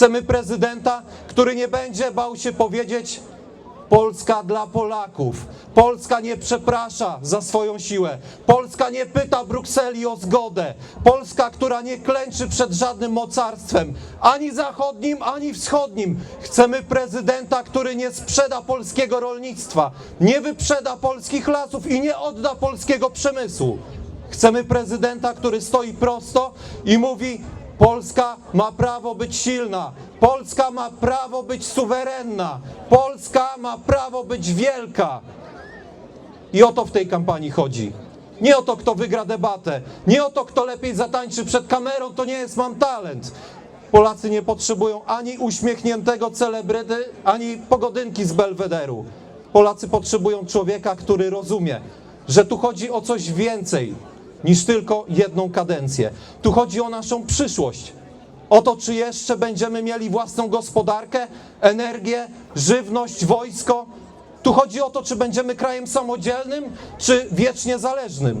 Chcemy prezydenta, który nie będzie bał się powiedzieć Polska dla Polaków. Polska nie przeprasza za swoją siłę. Polska nie pyta Brukseli o zgodę. Polska, która nie klęczy przed żadnym mocarstwem, ani zachodnim, ani wschodnim. Chcemy prezydenta, który nie sprzeda polskiego rolnictwa, nie wyprzeda polskich lasów i nie odda polskiego przemysłu. Chcemy prezydenta, który stoi prosto i mówi: Polska ma prawo być silna, Polska ma prawo być suwerenna, Polska ma prawo być wielka. I o to w tej kampanii chodzi. Nie o to, kto wygra debatę, nie o to, kto lepiej zatańczy przed kamerą, to nie jest mam talent. Polacy nie potrzebują ani uśmiechniętego celebryty, ani pogodynki z Belwederu. Polacy potrzebują człowieka, który rozumie, że tu chodzi o coś więcej niż tylko jedną kadencję. Tu chodzi o naszą przyszłość. O to, czy jeszcze będziemy mieli własną gospodarkę, energię, żywność, wojsko. Tu chodzi o to, czy będziemy krajem samodzielnym, czy wiecznie zależnym.